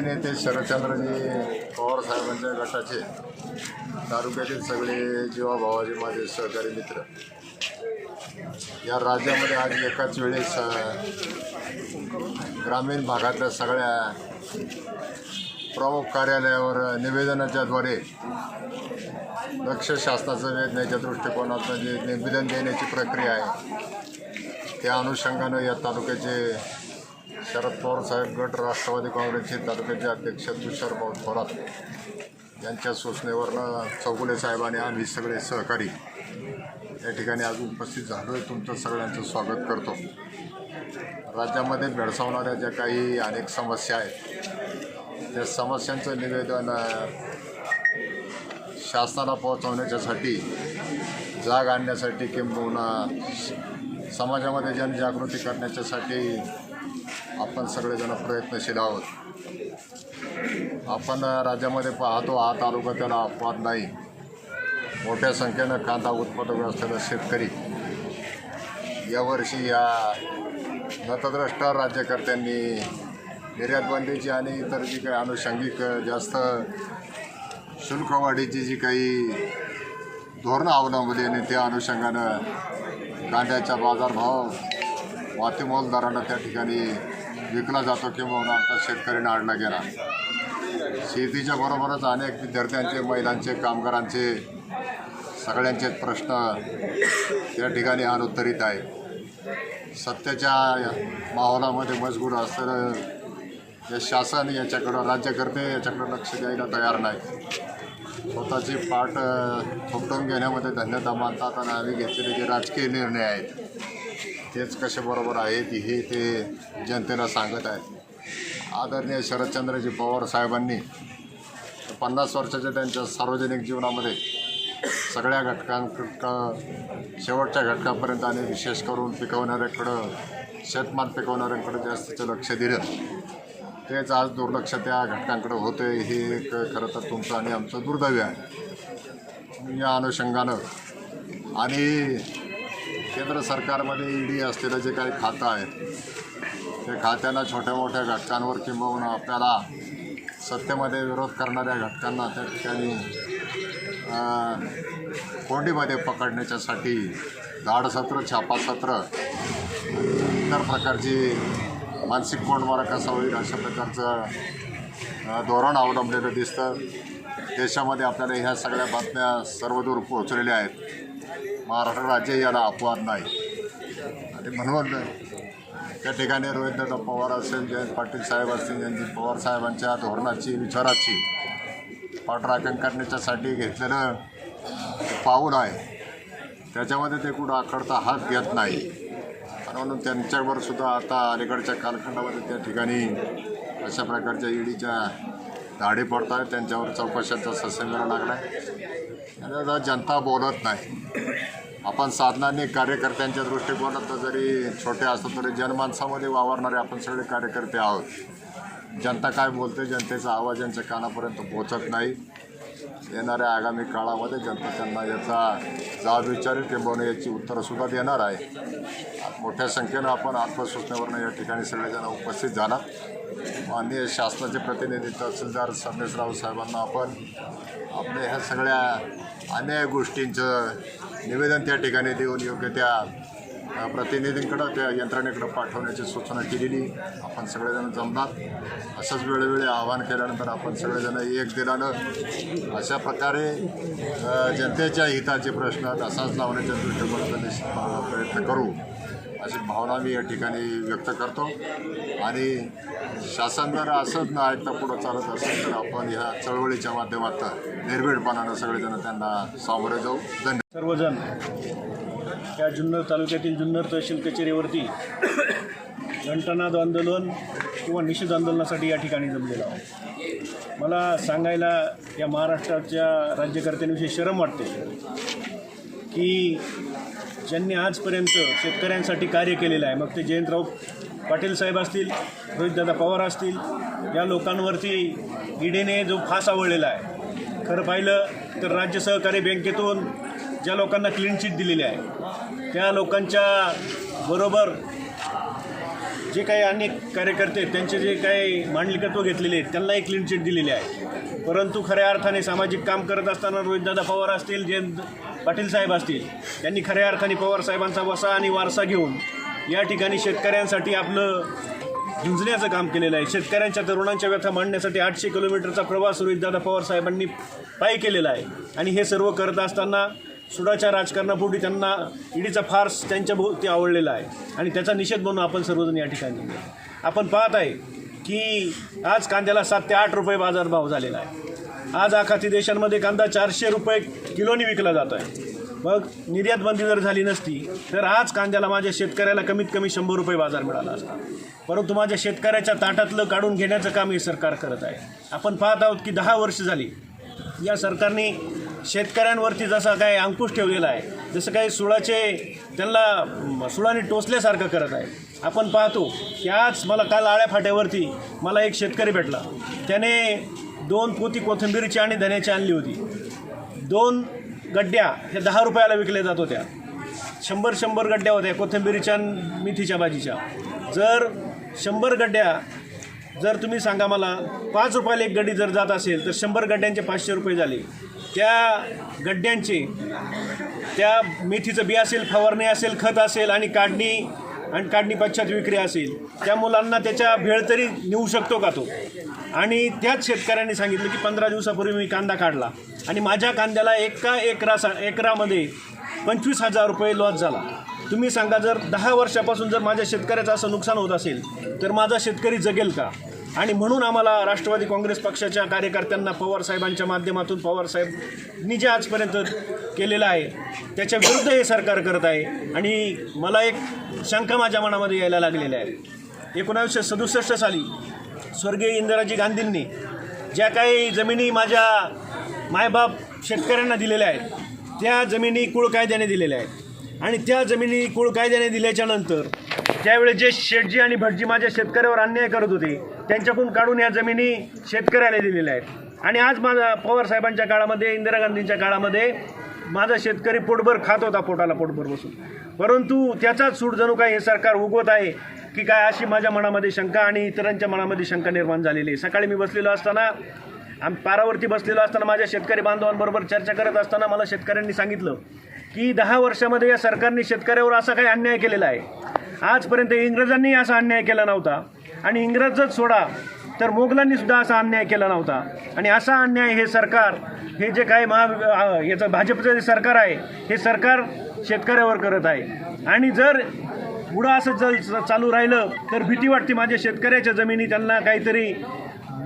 नेते शरदचंद्रजी पवार साहेबांच्या गटाचे तालुक्यातील सगळे जीवाभावाचे माझे सहकारी मित्र. या राज्यामध्ये आज एकाच वेळेस ग्रामीण भागातल्या सगळ्या प्रमुख कार्यालयावर निवेदनाच्याद्वारे लक्ष शासनाचं वेधण्याच्या दृष्टिकोनातून जे निवेदन देण्याची प्रक्रिया आहे त्या अनुषंगानं या तालुक्याचे शरद पवार साहेब गट राष्ट्रवादी काँग्रेसचे तालुक्याचे अध्यक्ष तुषार भाऊ थोरात यांच्या सूचनेवरनं चौगुले साहेबांनी आम्ही सगळे सहकारी या ठिकाणी आज उपस्थित झालो आहे तुमचं सगळ्यांचं स्वागत करतो. राज्यामध्ये भेडसावणाऱ्या ज्या काही अनेक समस्या आहेत त्या समस्यांचं निवेदन शासनाला पोहोचवण्याच्यासाठी जाग आणण्यासाठी किंबहुना समाजामध्ये जनजागृती करण्याच्यासाठी आपण सगळेजण प्रयत्नशील आहोत. आपण राज्यामध्ये पाहतो हा तालुका त्याला अपवाद नाही. मोठ्या संख्येनं कांदा उत्पादक असलेला शेतकरी. यावर्षी या नतद्रष्ट राज्यकर्त्यांनी निर्यातबंदीची आणि इतर जी काही अनुषंगिक जास्त शुल्कवाढीची जी काही धोरणं अवलंबली आणि त्या अनुषंगानं कांद्याचा बाजारभाव मातीमोलदारांना त्या ठिकाणी विकला जातो किंवा आमचा शेतकरी नाडला गेला. शेतीच्या बरोबरच अनेक विद्यार्थ्यांचे महिलांचे कामगारांचे सगळ्यांचेच प्रश्न त्या ठिकाणी अनुत्तरित आहे सत्याच्या माहोलामध्ये मजबूर असलेलं हे शासन याच्याकडं राज्यकर्ते याच्याकडं लक्ष द्यायला तयार नाही स्वतःची पाठ थोपटून घेण्यामध्ये धन्यता मानतात आणि आम्ही घेतलेले जे राजकीय निर्णय आहेत तेच कसे बरोबर आहेत हे ते जनतेला सांगत आहेत. आदरणीय शरदचंद्रजी पवार साहेबांनी पन्नास वर्षाच्या त्यांच्या सार्वजनिक जीवनामध्ये सगळ्या घटकांक शेवटच्या घटकापर्यंत आणि विशेष करून पिकवणाऱ्याकडं शेतमाल पिकवणाऱ्यांकडं जास्तीचं लक्ष दिलं. तेच आज दुर्लक्ष त्या घटकांकडे होतं हे एक खरं तर तुमचं आणि आमचं दुर्दैव आहे. या अनुषंगानं आणि केंद्र सरकारमध्ये ईडी असलेलं जे काही खातं आहे ते खात्यांना छोट्या मोठ्या घटकांवर किंबहुना आपल्याला सत्तेमध्ये विरोध करणाऱ्या घटकांना त्या ठिकाणी कोंडीमध्ये पकडण्याच्यासाठी धाडसत्र छापासत्र इतर प्रकारची मानसिक कोंडमारा कसा होईल अशा प्रकारचं धोरण अवलंबलेलं दिसतं. देशामध्ये आपल्याला ह्या सगळ्या बातम्या सर्वदूर पोहोचलेल्या आहेत. महाराष्ट्र राज्य याला अपवाद नाही. आणि म्हणून त्या ठिकाणी रोहितदादा पवार असेल जयंत पाटील साहेब असतील जयंत पवार साहेबांच्या धोरणाची विचाराची पाठराखण करण्याच्यासाठी घेतलेलं पाऊल आहे. त्याच्यामध्ये ते कुठं आखडता हात घेत नाही. आणि म्हणून त्यांच्यावर सुद्धा आता अलीकडच्या कालखंडामध्ये त्या ठिकाणी अशा प्रकारच्या ईडीच्या धाडी पडत आहेत त्यांच्यावर चौकशाचा ससेमेरा लागला आहे आता जनता बोलत नाही. आपण साधनांनी कार्यकर्त्यांच्या दृष्टिकोनात जरी छोटे असतो तरी जनमानसामध्ये वावरणारे आपण सगळे कार्यकर्ते आहोत. जनता काय बोलते? जनतेचा आवाज यांच्या कानापर्यंत पोहोचत नाही. येणाऱ्या आगामी काळामध्ये जनता त्यांना याचा जाब विचारेल किंबहुना याची उत्तरंसुद्धा देणार आहे. मोठ्या संख्येनं आपण आत्मसूचनेवरनं या ठिकाणी सगळेजण उपस्थित झाला. माननीय शासनाचे प्रतिनिधी तहसीलदार संदेशराव साहेबांना आपण आपल्या ह्या सगळ्या अनेक गोष्टींचं निवेदन त्या ठिकाणी देऊन योग्य त्या प्रतिनिधींकडं त्या यंत्रणेकडं पाठवण्याची सूचना केलेली. आपण सगळेजण जमणार. असंच वेळोवेळी आवाहन केल्यानंतर आपण सगळेजण एक दिलानं अशा प्रकारे जनतेच्या हिताचे प्रश्न असाच लावण्याच्या दृष्टिकोनातून निश्चित प्रयत्न करू अशी भावना मी या ठिकाणी व्यक्त करतो. आणि शासन जर असंच ना ऐकता पुढं चालत असेल तर आपण ह्या चळवळीच्या माध्यमात निर्भीडपणानं सगळेजण त्यांना सामोरे जाऊ. धन्यवाद सर्वजण या जुन्नर तालुक्यातील जुन्नर तहसील कचेरीवरती घंटानाद आंदोलन किंवा निषेध आंदोलनासाठी या ठिकाणी जमलेलो आहोत मला सांगायला या महाराष्ट्राच्या राज्यकर्त्यांविषयी शरम वाटते की ज्यांनी आजपर्यंत शेतकऱ्यांसाठी कार्य केलेलं आहे मग ते जयंतराव पाटील साहेब असतील रोहितदादा पवार असतील या लोकांवरती ईडीने जो फास आवडलेला आहे खरं पाहिलं तर राज्य सहकारी बँकेतून ज्या लोकांना क्लीन चिट दिलेली आहे त्या लोकांच्या बरोबर जे काही अनेक कार्यकर्ते त्यांचे जे काही मांडलिकत्व घेतलेले आहेत त्यांनाही क्लीन चिट दिलेली आहे. परंतु खऱ्या अर्थाने सामाजिक काम करत असताना रोहितदादा पवार असतील जयंत पाटील साहेब असतील त्यांनी खऱ्या अर्थाने पवार साहेबांचा वसा आणि वारसा घेऊन या ठिकाणी शेतकऱ्यांसाठी आपलं झुंजण्याचं काम केलेलं आहे. शेतकऱ्यांच्या तरुणांच्या व्यथा मांडण्यासाठी आठशे किलोमीटरचा प्रवास रोहितदादा पवार साहेबांनी पायी केलेला आहे. आणि हे सर्व करत असताना सुडाच्या राजकारणापोटी त्यांना ईडीचा फार्स त्यांच्या भोवती आवडलेला आहे. आणि त्याचा निषेध म्हणून आपण सर्वजण या ठिकाणी आपण पाहत आहे की आज कांद्याला सात ते आठ रुपये बाजारभाव झालेला आहे. आज आखाती देशांमध्ये कांदा चारशे रुपये किलोनी विकला जातो आहे. मग निर्यात बंदी जर झाली नसती तर आज कांद्याला माझ्या शेतकऱ्याला कमीत कमी शंभर रुपये बाजार मिळाला असता. परंतु माझ्या शेतकऱ्याच्या ताटातलं काढून घेण्याचं काम हे सरकार करत आहे. आपण पाहत आहोत की दहा वर्ष झाली या सरकारने शेतकऱ्यांवरती जसा काही अंकुश ठेवलेला आहे जसं काही सुळाचे त्यांना सुळाने टोचल्यासारखं करत आहे. आपण पाहतो की आज मला काल आळ्या फाट्यावरती मला एक शेतकरी भेटला. त्याने दोन पोती कोथिंबीरची आणि धन्याची आणली होती. दोन गड्ड्या ह्या दहा रुपयाला विकल्या जात होत्या. शंभर शंभर गड्ड्या होत्या कोथिंबीरीच्या आणि मेथीच्या भाजीच्या. जर शंभर गड्ड्या जर तुम्ही सांगा मला पाच रुपयाला एक गड्डी जर जात असेल तर शंभर गड्ड्यांचे पाचशे रुपये झाले. त्या गड्ड्यांचे त्या मेथीचं बी असेल फवारणी असेल खत असेल आणि काढणी आणि काढणी पश्चात विक्री असेल त्या मुलांना त्याच्या भेळ तरी नेऊ शकतो का तो? आणि त्याच शेतकऱ्यांनी सांगितलं की पंधरा दिवसापूर्वी मी कांदा काढला आणि माझ्या कांद्याला एका एकरा एकरामध्ये पंचवीस हजार रुपये लॉस झाला. तुम्ही सांगा जर दहा वर्षापासून जर माझ्या शेतकऱ्याचं असं नुकसान होत असेल तर माझा शेतकरी जगेल का? आणि म्हणून आम्हाला राष्ट्रवादी काँग्रेस पक्षाच्या कार्यकर्त्यांना पवार साहेबांच्या माध्यमातून पवारसाहेबनी जे आजपर्यंत केलेलं आहे. त्याच्या विरुद्ध हे सरकार करत आहे. आणि मला एक शंका माझ्या मनामध्ये यायला लागलेल्या आहे. एकोणावीसशे सदुसष्ट साली स्वर्गीय इंदिराजी गांधींनी ज्या काही जमिनी माझ्या मायबाप शेतकऱ्यांना दिलेल्या आहेत त्या जमिनी कुळ कायद्याने दिलेल्या आहेत. आणि त्या जमिनी कुळ कायद्याने दिल्याच्यानंतर त्यावेळी त्यावेळेस जे शेटजी आणि भटजी माझ्या शेतकऱ्यावर अन्याय करत होते त्यांच्याकडून काढून या जमिनी शेतकऱ्याला दिलेल्या आहेत. आणि आज माझा पवार साहेबांच्या काळामध्ये इंदिरा गांधींच्या काळामध्ये माझा शेतकरी पोटभर खात होता पोटाला पोटभर बसून. परंतु त्याचाच सूट जणू काय हे सरकार उगवत आहे की काय अशी माझ्या मनामध्ये शंका आणि इतरांच्या मनामध्ये शंका निर्माण झालेली आहे. सकाळी मी बसलेलो असताना आम्ही पारावरती बसलेलो असताना माझ्या शेतकरी बांधवांबरोबर चर्चा करत असताना मला शेतकऱ्यांनी सांगितलं की दहा वर्षामध्ये या सरकारने शेतकऱ्यावर असा काही अन्याय केलेला आहे? आजपर्यंत इंग्रजांनी असा अन्याय केला नव्हता. आणि इंग्रजच सोडा तर मोगलांनी सुद्धा असा अन्याय केला नव्हता. आणि असा अन्याय हे सरकार हे जे काय महा याचं भाजपचं जे सरकार आहे हे सरकार शेतकऱ्यावर करत आहे. आणि जर पुढं असं जर चालू राहिलं तर भीती वाटते माझ्या शेतकऱ्याच्या जमिनी त्यांना काहीतरी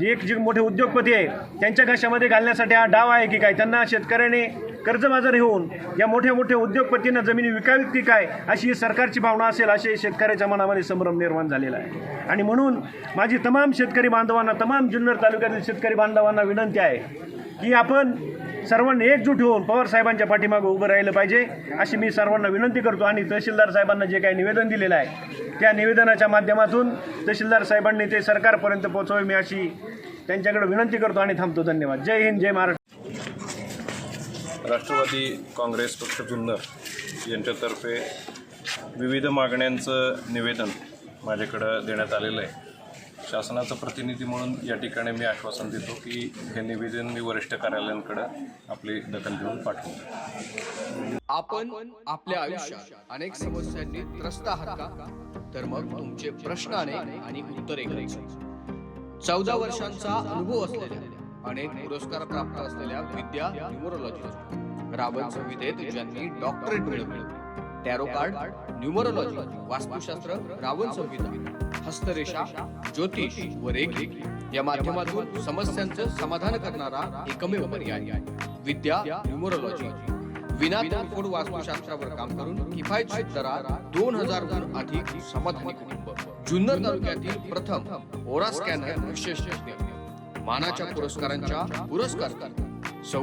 जे एक जे मोठे उद्योगपती आहे त्यांच्या घशामध्ये घालण्यासाठी हा डाव आहे की काय? त्यांना शेतकऱ्याने कर्जबाजारी होऊन या मोठ्या मोठ्या उद्योगपतींना जमिनी विकावीत की काय अशी ही सरकारची भावना असेल असे शेतकऱ्याच्या मनामध्ये संभ्रम निर्माण झालेला आहे. आणि म्हणून माझी तमाम शेतकरी बांधवांना तमाम जुन्नर तालुक्यातील शेतकरी बांधवांना विनंती आहे की आपण सर्वांनी एकजूट होऊन पवार साहेबांच्या पाठीमागं उभं राहिलं पाहिजे. अशी मी सर्वांना विनंती करतो आणि तहसीलदार साहेबांना जे काही निवेदन दिलेलं आहे त्या निवेदनाच्या माध्यमातून तहसीलदार साहेबांनी ते सरकारपर्यंत पोहोचवावे मी अशी त्यांच्याकडे विनंती करतो आणि थांबतो. धन्यवाद. जय हिंद जय महाराष्ट्र. राष्ट्रवादी काँग्रेस पक्ष जुन्नर यांच्यातर्फे विविध मागण्यांचं निवेदन माझ्याकडं देण्यात आलेलं आहे. शासनाचं प्रतिनिधी म्हणून या ठिकाणी मी आश्वासन देतो की हे निवेदन मी वरिष्ठ कार्यालयांकडं आपली दखल घेऊन पाठवतो. आपण आपल्या आयुष्यात अनेक समस्यांनी त्रस्त आहात का? तर मग तुमचे प्रश्न अनेक आणि उत्तरे चौदा वर्षांचा अनुभव असलेल्या अनेक पुरस्कार प्राप्त असलेल्या विद्या न्युमरोलॉजी रावण संविधेत ज्यांनी डॉक्टरेट मिळवली. Tarot card numerology vastushastra Ravan Samhita हस्तरेषा ज्योतिष व रेखी या माध्यमातून समस्यांचं समाधान करणारा एकमेव पर्याय. विद्या न्यूमरोलॉजी विना तोडफोड वास्तुशास्त्रावर काम करून किफायतशीर दरात दोन हजारहून अधिक समाधानी कुटुंब. जुन्नर तालुक्यातील प्रथम ओरा स्कॅनर विशेष तज्ञ मानाच्या पुरस्कारांच्या पुरस्कार. सौ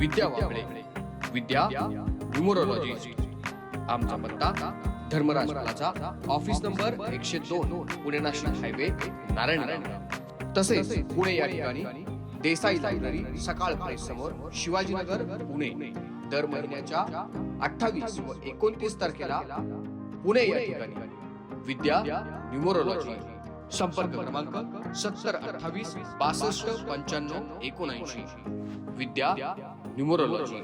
विद्या वाबळे. विद्या न्यूमरोलॉजी आमचा पत्ता धर्मराज प्लाझा ऑफिस नंबर एकशे दोन पुणे नाशिक हायवे नारायण तसेच पुणे या ठिकाणी देसाई लायब्ररी सकाळ प्रेस समोर शिवाजीनगर पुणे. दर महिन्याच्या अठ्ठावीस व एकोणतीस तारखेला पुणे या ठिकाणी विद्या न्युमरोलॉजी संपर्क क्रमांक सत्तर अठ्ठावीस बासष्ट पंच्याण्णव एकोणऐंशी. विद्या न्युमरोलॉजी.